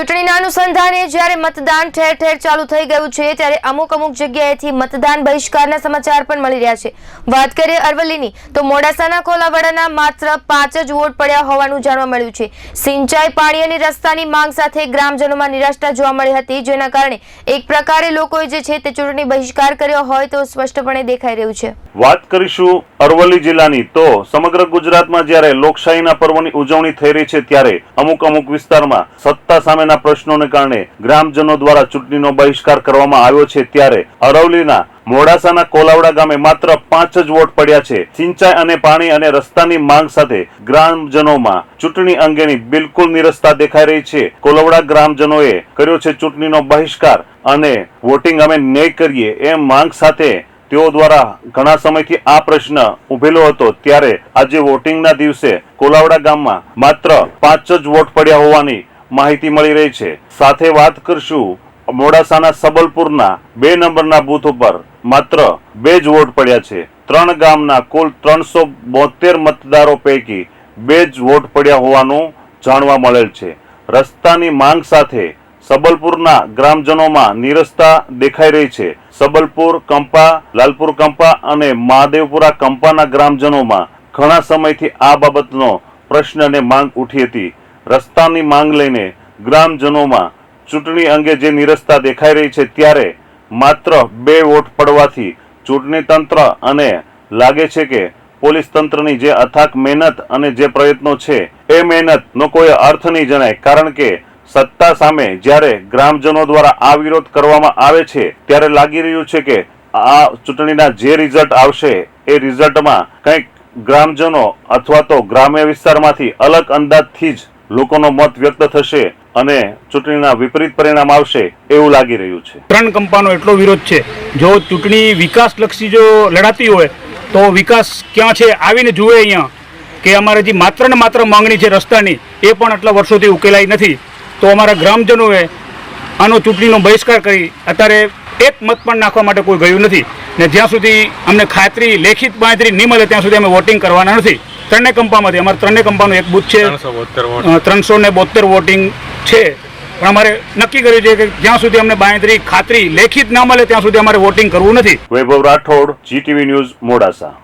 ચૂંટણીના અનુસંધાને જ્યારે મતદાન ઠેર ઠેર ચાલુ થઈ ગયું છે, ત્યારે અમુક અમુક જગ્યાએથી મતદાન બહિષ્કારના સમાચાર પણ મળી રહ્યા છે. વાત કરીએ અરવલ્લીની, તો મોડાસાના કોલાવાડાના માત્ર પાંચ જ વોટ પડ્યા હોવાનું જાણવા મળ્યું છે. સિંચાઈ, પાણી અને રસ્તાની માંગ સાથે ગ્રામજનોમાં નિરાશા જોવા મળી હતી, જેના કારણે એક પ્રકારે લોકોએ જે છે તે ચૂંટણી બહિષ્કાર કર્યો હોય તો સ્પષ્ટપણે દેખાઈ રહ્યું છે. વાત કરીશું અરવલ્લી જિલ્લાની, તો સમગ્ર ગુજરાતમાં જ્યારે લોકશાહીના પર્વની ઉજવણી થઈ રહી છે, ત્યારે અમુક અમુક વિસ્તારમાં સત્તા સામેના પ્રશ્નોને કારણે ગ્રામજનો દ્વારા ચૂંટણીનો બહિષ્કાર કરવામાં આવ્યો છે ત્યારે અરવલીના મોડાસાના કોલાવડા ગામે માત્ર પાંચ જ વોટ પડ્યા છે. સિંચાઈ અને પાણી અને રસ્તાની માંગ સાથે ગ્રામજનોમાં ચૂંટણી અંગેની બિલકુલ નિરસ્તા દેખાઈ રહી છે. કોલાવડા ગ્રામજનોએ કર્યો છે ચૂંટણીનો બહિષ્કાર અને વોટિંગ અમે નહીં કરીએ એમ માંગ સાથે તેઓ દ્વારા ઘણા સમયથી આ પ્રશ્ન ઉભેલો હતો ત્યારે આજે વોટિંગના દિવસે કોલાવડા ગામમાં માત્ર પાંચ જ વોટ પડ્યા હોવાની માહિતી મળી રહી છે. સાથે વાત કરશું મોડાસાના સબલપુરના બે નંબરના બૂથ ઉપર. માત્ર બે જ વોટ પડ્યા છે. ત્રણ ગામના કુલ ત્રણસો બોતેર મતદારો પૈકી બે જ વોટ પડ્યા હોવાનું જાણવા મળેલ છે. રસ્તાની માંગ સાથે સબલપુરના ગ્રામજનોમાં નિરસતા દેખાઈ રહી છે. સબલપુર, કંપા, લાલપુર કંપા અને મહાદેવપુરા કંપાના ગ્રામજનોમાં ઘણા સમયથી આ બાબતનો પ્રશ્ન અને માંગ ઉઠી હતી. રસ્તાની માંગ લઈને ગ્રામજનોમાં ચૂંટણી અંગે જે નિરસતા દેખાઈ રહી છે ત્યારે માત્ર બે વોટ પડવાથી ચૂંટણી તંત્ર અને લાગે છે કે પોલીસ તંત્રની જે અથાક મહેનત અને જે પ્રયત્નો છે, એ મહેનતનો કોઈ અર્થ નહીં જણાય. કારણ કે સત્તા સામે જ્યારે ગ્રામજનો દ્વારા આ વિરોધ કરવામાં આવે છે, ત્યારે લાગી રહ્યું છે કે આ ચૂંટણીના જે રિઝલ્ટ આવશે, એ રિઝલ્ટમાં કંઈક ગ્રામજનો અથવા તો ગ્રામ્ય વિસ્તારમાંથી અલગ અંદાજથી જ લોકોનો મત વ્યક્ત થશે અને ચૂંટણીના વિપરીત પરિણામ આવશે એવું લાગી રહ્યું છે. ત્રણ કંપાનો એટલો વિરોધ છે. જો ચૂંટણી વિકાસલક્ષી જો લડાતી હોય, તો વિકાસ ક્યાં છે આવીને જુએ અહીંયા. કે અમારે જે માત્ર ને માત્ર માંગણી છે રસ્તાની, એ પણ આટલા વર્ષોથી ઉકેલાઈ નથી. તો અમારા ગ્રામજનોએ આનો ચૂંટણીનો બહિષ્કાર કરી અત્યારે એક મત પણ નાખવા માટે કોઈ ગયું નથી. ને જ્યાં સુધી અમને ખાતરી લેખિત બાંધરી નહીં મળે, ત્યાં સુધી અમે વોટિંગ કરવાના નથી. ત્રણેય કંપામાંથી અમારે ત્રણેય કંપાનું એક બૂથ છે. ત્રણસો ને બોતેર વોટિંગ છે. પણ અમારે નક્કી કર્યું છે કે જ્યાં સુધી અમને બાંયધરી ખાતરી લેખિત ના મળે ત્યાં સુધી અમારે વોટિંગ કરવું નથી. Vaibhav Rathod GTV news Modasa.